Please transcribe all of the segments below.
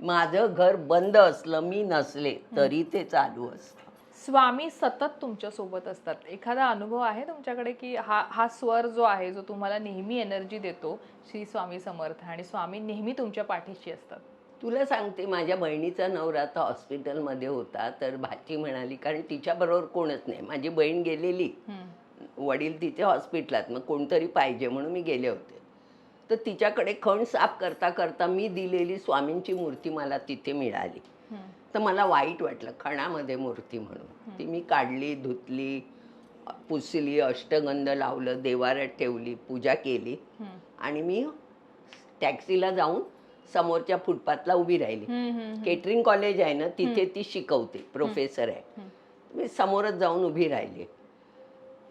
माझं घर बंद असलं मी नसले तरी ते चालू असतं. स्वामी सतत तुमच्यासोबत असतात. एखादा अनुभव आहे तुमच्याकडे की हा हा स्वर जो आहे जो तुम्हाला नेहमी एनर्जी देतो श्री स्वामी समर्थ आणि स्वामी नेहमी तुमच्या पाठीशी असतात? तुला सांगते माझ्या बहिणीचा नवरा आता हॉस्पिटलमध्ये होता तर भाची म्हणाली कारण तिच्याबरोबर कोणच नाही. माझी बहीण गेलेली. वडील तिथे हॉस्पिटलात मग कोणतरी पाहिजे म्हणून मी गेले होते. तर तिच्याकडे खण साफ करता करता मी दिलेली स्वामींची मूर्ती मला तिथे मिळाली. तर मला वाईट वाटलं खणामध्ये मूर्ती म्हणून. ती मी काढली धुतली पुसली अष्टगंध लावलं देवाऱ्यात ठेवली पूजा केली. आणि मी टॅक्सीला जाऊन समोरच्या फुटपाथला उभी राहिली. केटरिंग कॉलेज आहे ना तिथे ती शिकवते प्रोफेसर आहे. मी समोरच जाऊन उभी राहिली.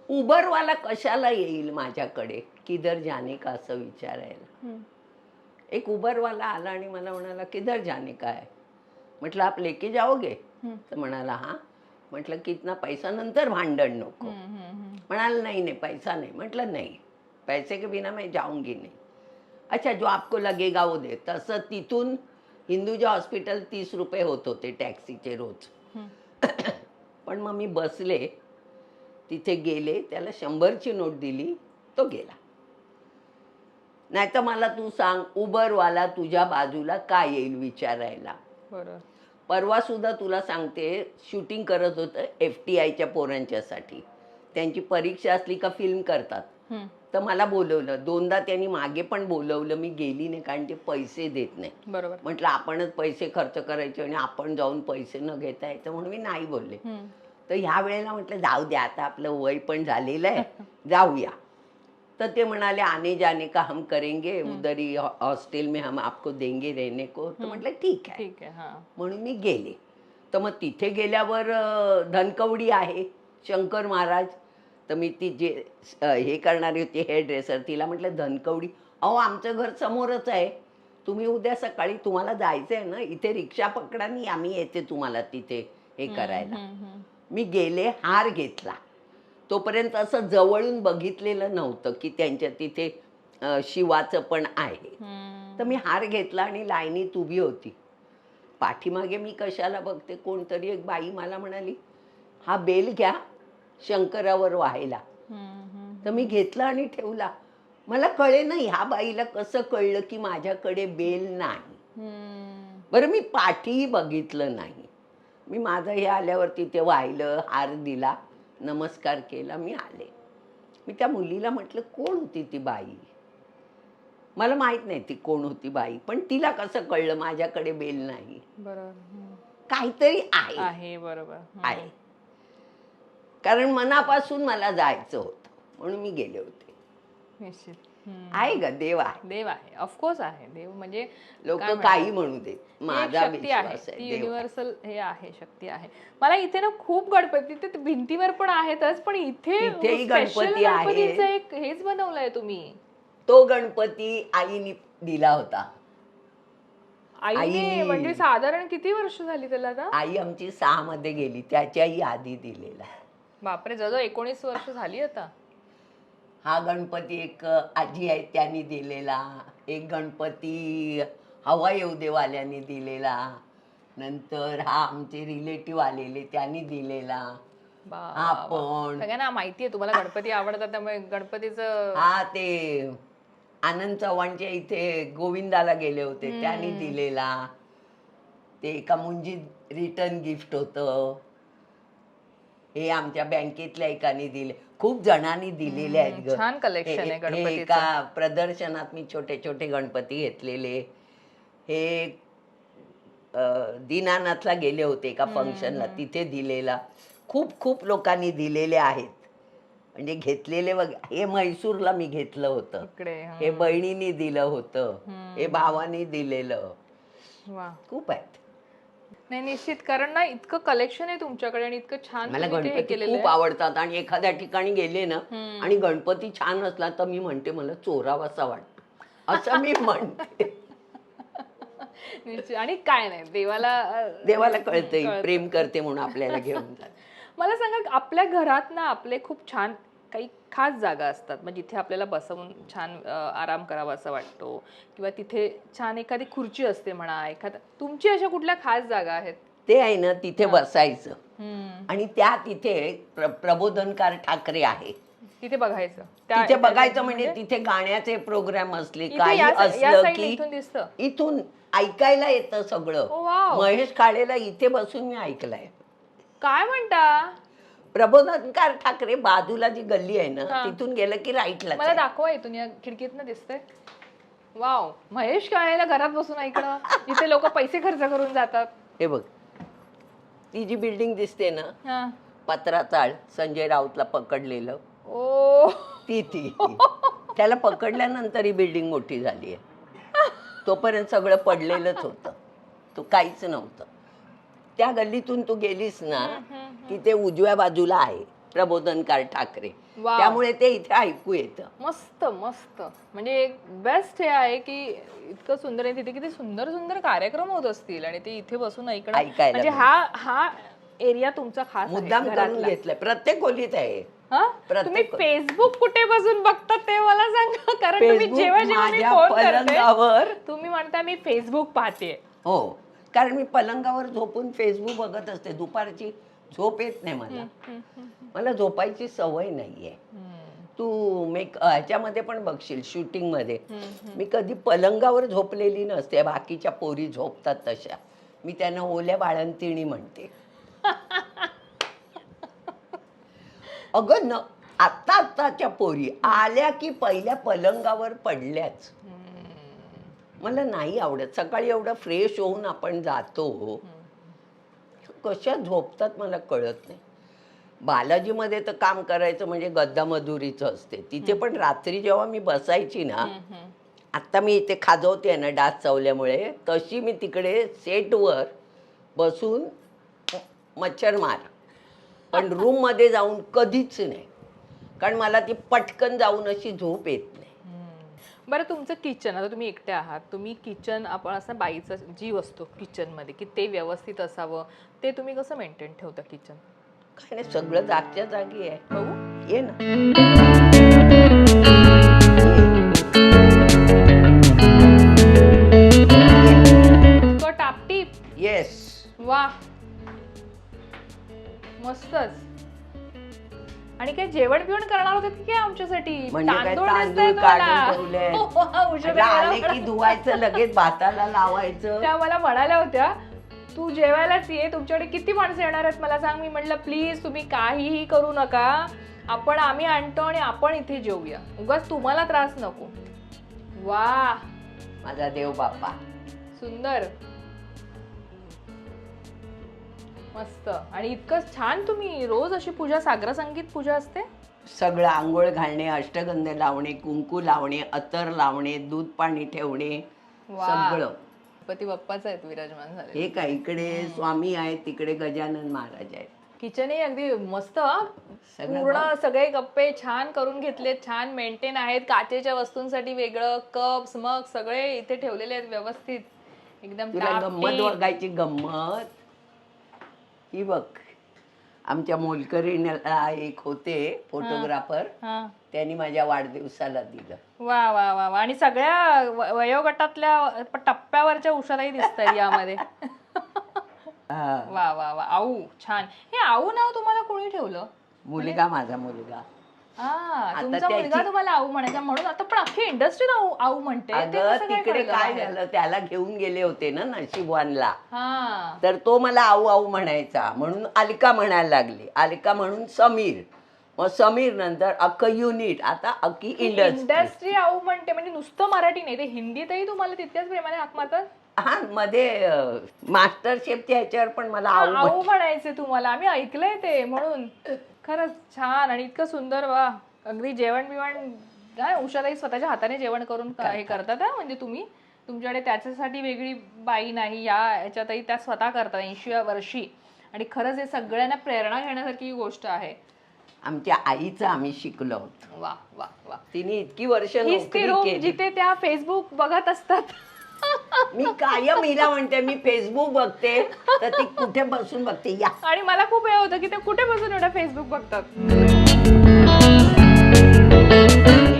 उबरवाला कशाला येईल माझ्याकडे? किधर जाणे का असं विचारायला. एक उबरवाला आला आणि मला म्हणाला किधर जाने का है म्हटलं आप लेके जाओगे. तर म्हणाला हां. म्हटलं कितना पैसा नंतर भांडण नको. म्हणाला नाही नाही पैसा नहीं. म्हटलं नाही पैसे के बिना मैं जाऊंगी नहीं. अच्छा जो आपको लगेगा वो दे. तसं तिथून हिंदूजा हॉस्पिटल तीस रुपये होत होते टॅक्सीचे रोज. पण मग मी बसले तिथे गेले त्याला शंभरची नोट दिली तो गेला. नाही तर मला तू सांग उबरवाला तुझ्या बाजूला का येईल विचारायला. परवा सुद्धा तुला सांगते शूटिंग करत होतं एफ टी आयच्या पोरांच्यासाठी. त्यांची परीक्षा असली का फिल्म करतात. तर मला बोलवलं. दोनदा त्यांनी मागे पण बोलवलं मी गेली नाही कारण ते पैसे देत नाही. बरोबर. म्हटलं आपणच पैसे खर्च करायचे आणि आपण जाऊन पैसे न घेता यायचं म्हणून मी नाही बोलले. तर ह्या वेळेला म्हटलं जाऊ द्या आता आपलं वय पण झालेलं आहे. जाऊया. तर ते म्हणाले आने जाने का हम करेंगे? उधर ही हॉ- हॉस्टेल में हम आपको देंगे रहने को। तर म्हटलं ठीक आहे ठीक आहे हा. म्हणून मी गेले. तर मग तिथे गेल्यावर धनकवडी आहे शंकर महाराज. तर मी ती जे हे करणारी होती हेअर ड्रेसर तिला म्हटलं धनकवडी अहो आमचं घर समोरच आहे. तुम्ही उद्या सकाळी तुम्हाला जायचं आहे ना इथे रिक्षा पकडा आम्ही येते तुम्हाला तिथे हे करायला. मी गेले हार घेतला. तोपर्यंत असं जवळून बघितलेलं नव्हतं की त्यांच्या तिथे शिवाचं पण आहे. तर मी हार घेतला आणि लाईनीत उभी होती. पाठीमागे मी कशाला बघते? कोणतरी एक बाई मला म्हणाली हा बेल घ्या शंकरावर व्हायला. तर मी घेतला आणि ठेवला. मला कळे नाही ह्या बाईला कसं कळलं की माझ्याकडे बेल नाही. बरं मी पाठीही बघितलं नाही. मी माझं हे आल्यावर तिथे वाहिलं हार दिला. नमस्कार केला मी आले मी त्या मुलीला म्हटलं कोण होती ती बाई मला माहीत नाही ती कोण होती बाई पण तिला कसं कळलं माझ्याकडे बेल नाही. काहीतरी आहे आहे बरोबर. आहे कारण मनापासून मला जायचं होतं म्हणून मी गेले होते निश्चित. आहे ग देव आहे. देव आहे. ऑफकोर्स आहे. देव म्हणजे लोक? काही म्हणू दे माझा शक्ती आहे. ती. युनिव्हर्सल हे आहे शक्ती आहे. मला इथे ना खूप गणपती ते भिंतीवर पण आहेतच पण इथे गणपती आहे. एक हेच बनवलंय तुम्ही. तो गणपती आईने दिला होता. आईने आई- म्हणजे साधारण किती वर्ष झाली त्याला आता? आई आमची सहा मध्ये गेली त्याच्याही आधी दिलेला. बापरे जवळ एकोणीस वर्ष झाली आता. हा गणपती एक आजी आहे त्यांनी दिलेला. एक गणपती हवा येऊ देवाल्याने दिलेला. नंतर हा आमचे रिलेटिव्ह आलेले त्यांनी दिलेला. बा- हा बा- पण सगळ्यांना माहितीये तुम्हाला गणपती आवडतात त्यामुळे गणपतीचं हा ते आनंद चव्हाणच्या इथे गोविंदाला गेले होते त्यांनी दिलेला. ते एका मुंजीत रिटर्न गिफ्ट होतं. हे आमच्या बँकेतल्या एकाने दिले. खूप जणांनी दिलेले आहेत ग. छान collection आहे हे- हे गणपतीचं. एका प्रदर्शनात मी छोटे छोटे गणपती घेतलेले. हे अं, दीनानाथला गेले होते एका फंक्शनला तिथे दिलेला. खूप खूप लोकांनी दिलेले आहेत. म्हणजे घेतलेले वग हे म्हैसूरला मी घेतलं होतं. इकडे हं. हे बहिणीने दिलं होतं. हे भावाने दिलेलं. वा. खूप आहेत. नाही निश्चित. कारण ना इतकं कलेक्शन आहे तुमच्याकडे आणि इतकं छान मला तुम्ही ते हे गणपती केलेलं खूप आहे. आवडतात आणि एखाद्या ठिकाणी गेले ना आणि गणपती छान असला तर मी म्हणते मला चोरावासा वाटतो. असं मी म्हणते. निश्चित. आणि काय नाही देवाला अं, देवाला कळतंय. प्रेम करते म्हणून आपल्याला घेऊन जात. मला सांगा आपल्या घरात ना आपले खूप छान काही खास जागा असतात. मग जिथे आपल्याला बसवून छान आराम करावा असं वाटतो. किंवा तिथे छान एखादी खुर्ची असते म्हणा एखादा तुमची अशा कुठल्या खास जागा आहेत? ते आहे ना तिथे बसायचं. आणि त्या तिथे प्र- प्रबोधनकार ठाकरे आहे. तिथे बघायचं. तिथे बघायचं म्हणजे तिथे गाण्याचे प्रोग्राम असले काही असलं की इथून दिसतं. इथून ऐकायला येतं सगळं. महेश काळेला इथे बसून मी ऐकलंय. काय म्हणता? प्रबोधनकार ठाकरे बाजूला जी गल्ली आहे ना हा. तिथून गेलं की राईटला मला दाखवा इथून या खिडकीतनं दिसतंय. वाव महेश काळेला घरात बसून ऐकणं इथे लोक पैसे खर्च करून जातात. हे बघ ती जी बिल्डिंग दिसते ना हा. पत्रा चाळ संजय राऊतला पकडलेलं. ओ. ती ती ती. त्याला पकडल्यानंतर ही बिल्डिंग मोठी झाली आहे. तोपर्यंत सगळं पडलेलंच होतं. तो काहीच नव्हतं. त्या गल्लीतून तू गेलीस ना की ते उजव्या बाजूला आहे प्रबोधनकार ठाकरे. वाव. त्यामुळे ते इथे ऐकू येतं. मस्त मस्त. म्हणजे एक बेस्ट हे आहे की इतकं सुंदर आहे तिथे किती सुंदर सुंदर कार्यक्रम होत असतील आणि ते इथे बसून ऐकणं. ऐकायला म्हणजे हा हा एरिया तुमचा खास आहे मुद्दाम करून घरातला. घेतलंय. प्रत्येक खोलीत आहे. हा? प्रत्येक- तुम्ही फेसबुक कुठे बसून बघतात ते मला सांगा कारण तुम्ही जेव्हा जेव्हा मी माझ्या फोन करते पलंगावर. तुम्ही म्हणता मी फेसबुक पाहते हो. कारण मी पलंगावर झोपून फेसबुक बघत असते. दुपारची झोप येत नाही मला. मला झोपायची सवय नाहीये. तू मेक ह्याच्यामध्ये पण बघशील शूटिंगमध्ये मी कधी पलंगावर झोपलेली नसते. बाकीच्या पोरी झोपतात तशा. मी त्यांना ओल्या बाळंतिणी म्हणते. अगं न आत्ता आत्ताच्या पोरी आल्या की पहिल्या पलंगावर पडल्याच. मला नाही आवडत. सकाळी एवढं फ्रेश होऊन आपण जातो. कशा झोपतात मला कळत नाही. बालाजीमध्ये तर काम करायचं म्हणजे गद्दा मधुरीचं असते. तिथे पण रात्री जेव्हा मी बसायची ना आत्ता मी इथे खाजवते ना डास चावल्यामुळे तशी मी तिकडे सेटवर बसून मच्छर मार. पण रूममध्ये जाऊन कधीच नाही. कारण मला ती पटकन जाऊन अशी झोप येत नाही. बरं तुमचं किचन आता तुम्ही एकटे आहात तुम्ही किचन आपण असं बाईचं जीव असतो किचनमध्ये की ते व्यवस्थित असावं ते तुम्ही कसं मेंटेन ठेवता किचन काय नाही सगळं जागच्या जागी आहे. बघू ये ना. टापटीप येस वा मस्तच. आणि काय जेवण बिवण करणार होते की काय आमच्यासाठी? म्हणजे तांदूळ आले गेला की धुवायचं लगेच भाताला लावायचं. त्या मला म्हणाल्या होत्या तू जेवायलाच ये तुमच्याकडे किती माणसं येणार आहेत मला सांग. मी म्हटलं प्लीज तुम्ही काहीही करू नका. आपण आम्ही आणतो आणि आपण इथे जेवूया उगाच तुम्हाला त्रास नको. वा माझा देव बाप्पा. सुंदर. मस्त. आणि इतकं छान तुम्ही रोज अशी पूजा सागर संगीत पूजा असते? सगळं आंघोळ घालणे अष्टगंध लावणे कुंकू लावणे अतर लावणे दूध पाणी ठेवणे वा. सगळं. गणपती बाप्पाच आहेत विराजमान झाले हे काय इकडे स्वामी आहेत तिकडे गजानन महाराज आहेत. किचनही अगदी मस्त. हं. सगळं पूर्ण सगळे कप्पे छान करून घेतलेत छान मेंटेन आहेत. काचेच्या वस्तूंसाठी वेगळं कप्स मग सगळे इथे ठेवलेले आहेत व्यवस्थित. एकदम तुला गंमत टापटीप. बघायची गंमत. ही बघ. आमच्या मोलकरीला एक होते फोटोग्राफर. हा. त्यांनी माझ्या वाढदिवसाला दिलं. वा वा वा वा. आणि सगळ्या व- वयोगटातल्या प- टप्प्यावरच्या उषाताई दिसत आहेत यामध्ये. हा. वा वा वा. आऊ छान. हे आऊ नाव तुम्हाला कोणी ठेवलं? मुलगा माझा मुलगा. तुमचा त्याची- मुलगा तुम्हाला आऊ म्हणायचा म्हणून आता पण अख्खी इंडस्ट्री आऊ आऊ म्हणते. तिकडे काय? झालं? त्याला घेऊन गेले होते ना नशिबवानला. हा. तर तो मला आऊ आऊ म्हणायचा. म्हणून अलका म्हणायला लागली. अलका म्हणून समीर. मग समीर नंतर अख्खं युनिट आता अख्खी इंडस्ट्री इंडस्ट्री आऊ म्हणते. म्हणजे नुसतं मराठी नाही. ते हिंदीतही तुम्हाला तितक्याच प्रेमाने हाक मारतात? हा मध्ये मास्टर शेफच्या ह्याच्यावर पण मला आऊ आऊ म्हण- म्हणायचे तुम्हाला. आम्ही ऐकलंय ते म्हणून. खरंच छान आणि इतकं सुंदर वा अगदी जेवण बिवण काय उषाताई स्वतःच्या हाताने जेवण करून हे करतात. म्हणजे तुम्ही तुमच्याकडे त्याच्यासाठी वेगळी बाई नाही या ह्याच्यातही त्या स्वतः करतात ऐंशी वर्षी. आणि खरंच हे सगळ्यांना प्रेरणा घेण्यासारखी गोष्ट आहे. आमच्या आईचं आम्ही शिकलो वा वा वा. तिने इतकी वर्ष जिथे त्या फेसबुक बघत असतात. मी कायम हिला म्हणते मी फेसबुक बघते तर ती कुठे बसून बघते? या. आणि मला खूप हे होतं की ते कुठे बसून एवढा फेसबुक बघतात.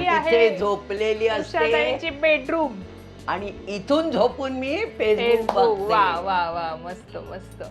आहे झोपलेली असते. उषाताईंची बेडरूम आणि इथून झोपून मी फेसबुक फेसबुक वा बघते वा वा. मस्त मस्त.